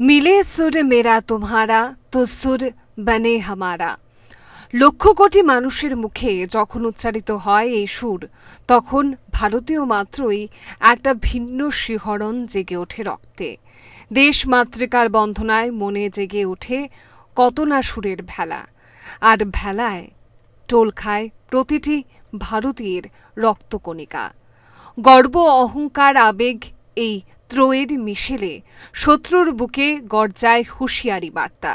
মিলে সুর মেরা তোমারা তো সুর বনে হামারা লক্ষ কোটি মানুষের মুখে যখন উচ্চারিত হয় এই সুর, তখন ভারতীয় মাত্রই একটা ভিন্ন শিহরণ জেগে ওঠে রক্তে। দেশ মাতৃকার বন্ধনায় মনে জেগে ওঠে কত না সুরের ভেলা। আর ভেলায় টোল খায় প্রতিটি ভারতীয়ের রক্তকণিকা। গর্ব, অহংকার, আবেগ এই ত্রয়ের মিশেলে শত্রুর বুকে গর্জায় হুঁশিয়ারি বার্তা।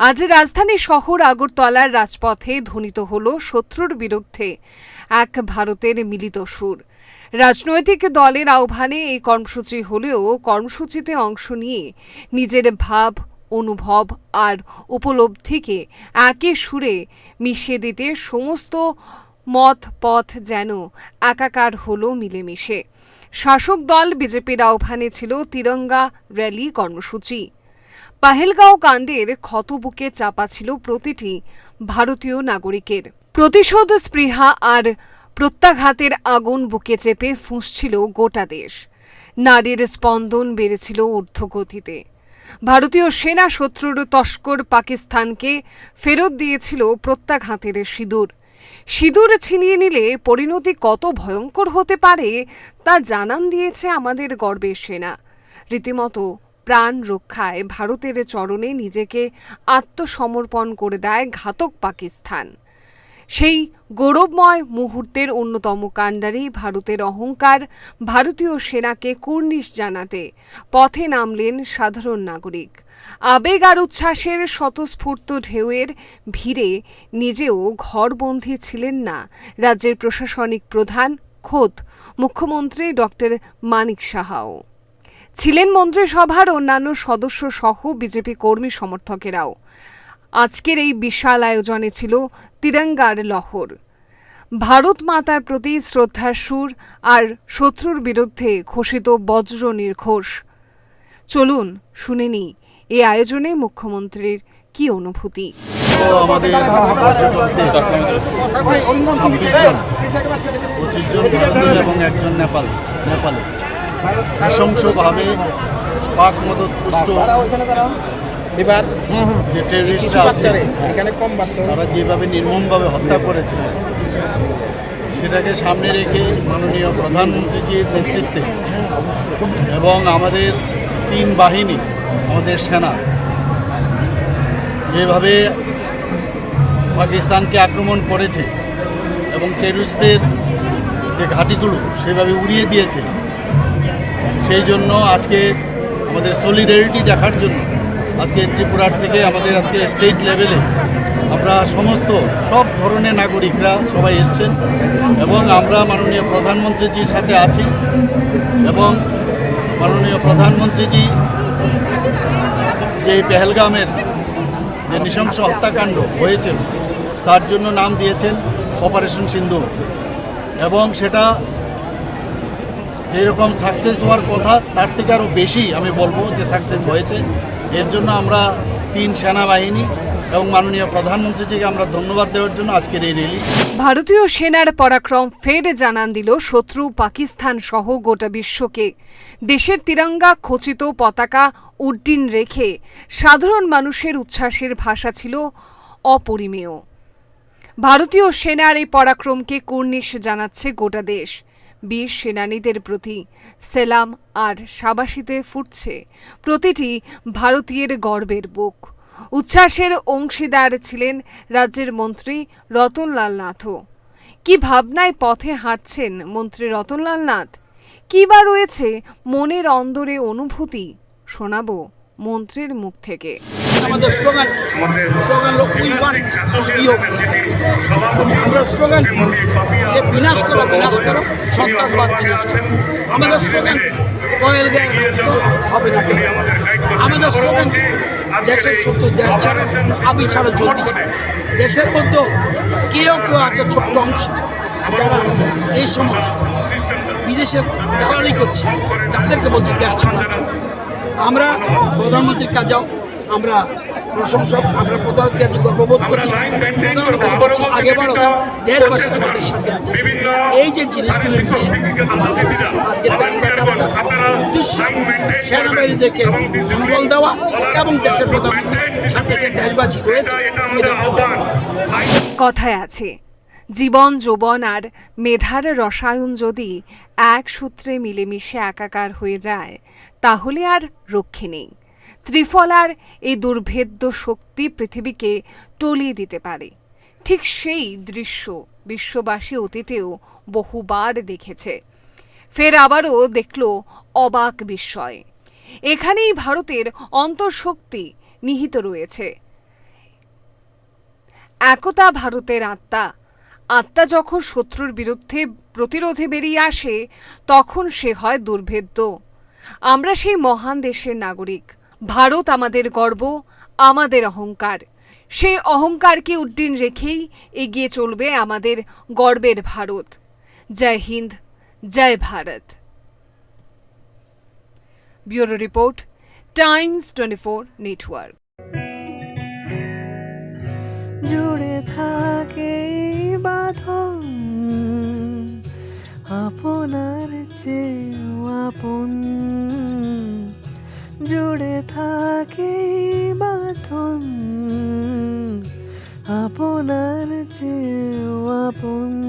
আজ রাজধানী শহর আগরতলার রাজপথে ধ্বনিত হল শত্রুর বিরুদ্ধে এক ভারতের মিলিত সুর। রাজনৈতিক দলের আহ্বানে এই কর্মসূচি হলেও কর্মসূচিতে অংশ নিয়ে নিজের ভাব, অনুভব আর উপলব্ধিকে একই সুরে মিশিয়ে দিতে সমস্ত মত, পথ যেন একাকার হলো মিলেমিশে। শাসক দল বিজেপির আহ্বানে ছিল তিরঙ্গা র্যালি কর্মসূচি। পাহেলগাঁও কাণ্ডের ক্ষতবুকে চাপা ছিল প্রতিটি ভারতীয় নাগরিকের। প্রতিশোধ, স্পৃহা আর প্রত্যাঘাতের আগুন বুকে চেপে ফুঁসছিল গোটা দেশ। নারীর স্পন্দন বেড়েছিল ঊর্ধ্বগতিতে। ভারতীয় সেনা শত্রুর তস্কর পাকিস্তানকে ফেরত দিয়েছিল প্রত্যাঘাতের সিঁদুর। সিঁদুর ছিনিয়ে নিলে পরিণতি কত ভয়ঙ্কর হতে পারে তা জানান দিয়েছে আমাদের গর্বের সেনা। রীতিমতো প্রাণ রক্ষায় ভারতের চরণে নিজেকে আত্মসমর্পণ করে দেয় ঘাতক পাকিস্তান। সেই গৌরবময় মুহূর্তের অন্যতম কাণ্ডারি ভারতের অহংকার ভারতীয় সেনাকে কুর্নিশ জানাতে পথে নামলেন সাধারণ নাগরিক। আবেগ আর উচ্ছ্বাসের স্বতঃস্ফূর্ত ঢেউয়ের ভিড়ে নিজেও ঘরবন্দি ছিলেন না রাজ্যের প্রশাসনিক প্রধান খোদ মুখ্যমন্ত্রী ডক্টর মানিক সাহাও। ছিলেন মন্ত্রিসভার অন্যান্য সদস্য সহ বিজেপি কর্মী সমর্থকেরাও। আজকের এই বিশাল আয়োজনে ছিল তিরঙ্গার লহর। ভারত মাতার প্রতি শ্রদ্ধার সুর আর শত্রুর বিরুদ্ধে ঘোষিত বজ্র নির্ঘোষ। চলুন শুনে নি এই আয়োজনে মুখ্যমন্ত্রীর কি অনুভূতি? আমাদের একজন নেপাল নেপালে নৃশংসভাবে পাক মদত পুষ্ট এবার যে কিছু টেররিস্টরা আছে এখানে কম তারা যেভাবে নির্মমভাবে হত্যা করেছে, সেটাকে সামনে রেখে মাননীয় প্রধানমন্ত্রীজির নেতৃত্বে এবং আমাদের তিন বাহিনী আমাদের সেনা যেভাবে পাকিস্তানকে আক্রমণ করেছে এবং টেররিস্টদের যে ঘাঁটিগুলো সেভাবে উড়িয়ে দিয়েছে, সেই জন্য আজকে আমাদের সলিডারিটি দেখার জন্য আজকে ত্রিপুরার থেকে আমাদের আজকে স্টেট লেভেলে আমরা সমস্ত সব ধরনের নাগরিকরা সবাই এসছেন এবং আমরা মাননীয় প্রধানমন্ত্রীজির সাথে আছি এবং মাননীয় প্রধানমন্ত্রীজি যে পেহেলগামের যে নৃশংস হত্যাকাণ্ড হয়েছে, তার জন্য নাম দিয়েছেন অপারেশন সিন্ধু। এবং সেটা যেরকম সাকসেস হওয়ার কথা, তার থেকে আরও বেশি আমি বলব যে সাকসেস হয়েছে। এর জন্য আমরা তিন সেনাবাহিনী এবং মাননীয় প্রধানমন্ত্রীজিকে আমরা ধন্যবাদ দেওয়ার জন্য আজকের এই র্যালি। ভারতীয় সেনার পরাক্রম ফের জানান দিল শত্রু পাকিস্তান সহ গোটা বিশ্বকে। দেশের তিরঙ্গা, খচিত পতাকা, উড্ডীন রেখে সাধারণ মানুষের উচ্ছ্বাসের ভাষা ছিল অপরিমেয়। ভারতীয় সেনার এই পরাক্রমকে কুর্নিশ জানাচ্ছে গোটা দেশ। বীর সেনানীদের প্রতি সেলাম আর সাবাসিতে ফুটছে প্রতিটি ভারতীয়ের গর্বের বুক। উচ্ছ্বাসের অংশীদার ছিলেন রাজ্যের মন্ত্রী রতনলাল নাথও। কি ভাবনায় পথে হাঁটছেন মন্ত্রী রতনলাল নাথ? কি বা রয়েছে মনের অন্দরে অনুভূতি? শোনাবো মন্ত্রীর মুখ থেকে। আমাদের স্লোগান স্লোগান পিওকে আমরা স্লোগান যে বিনাশ করো বিনাশ করো, সন্ত্রাসবাদ বিনাশ করো। আমাদের স্লোগান কয়েল হবে না আমাদের স্লোগান দেশের শত্রু, দেশ ছাড়ো আমি ছাড়ো জলদি ছাড়ো। দেশের মধ্যেও কেউ কেউ আছে ছোট্ট অংশ। যারা এই সময় বিদেশের দালালি করছে, তাদেরকে বলছে দেশ ছাড়ার জন্য। আমরা প্রধানমন্ত্রীর কাজেও আমরা প্রশংসা আমরা প্রধানমন্ত্রী আজ গর্ববোধ করছি। প্রধানমন্ত্রী বলছি, আগে বাড়ো দেশবাসী তোমাদের সাথে আছে। এই যে জিনিসগুলো নিয়ে আমাদের সেনাবাহিনীদেরকে মনোবল দেওয়া এবং দেশের প্রধানমন্ত্রীর সাথে যে দেশবাসী রয়েছে। কথায় আছে জীবন যৌবন আর মেধার রসায়ন যদি এক সূত্রে মিলেমিশে একাকার হয়ে যায় তাহলে আর রক্ষী নেই। ত্রিফলার এই দুর্ভেদ্য শক্তি পৃথিবীকে টলিয়ে দিতে পারে। ঠিক সেই দৃশ্য বিশ্ববাসী অতীতেও বহুবার দেখেছে। ফের আবারও দেখল অবাক বিস্ময়। এখানেই ভারতের অন্তঃশক্তি নিহিত রয়েছে। একতা ভারতের আত্মা। আত্মা যখন শত্রুর বিরুদ্ধে প্রতিরোধে বেরিয়ে আসে, তখন সে হয় দুর্ভেদ্য। আমরা সেই মহান দেশের নাগরিক। ভারত আমাদের গর্ব, আমাদের অহংকার। সেই অহংকারকে উড্ডীন রেখেই এগিয়ে চলবে আমাদের গর্বের ভারত। জয় হিন্দ, জয় Bharat. Bureau report, Times twenty four network. জুড়ে থাকে বাঁধন, আপনার চেয়েও আপন। জুড়ে থাকে বাঁধন, আপনার চেয়েও আপন।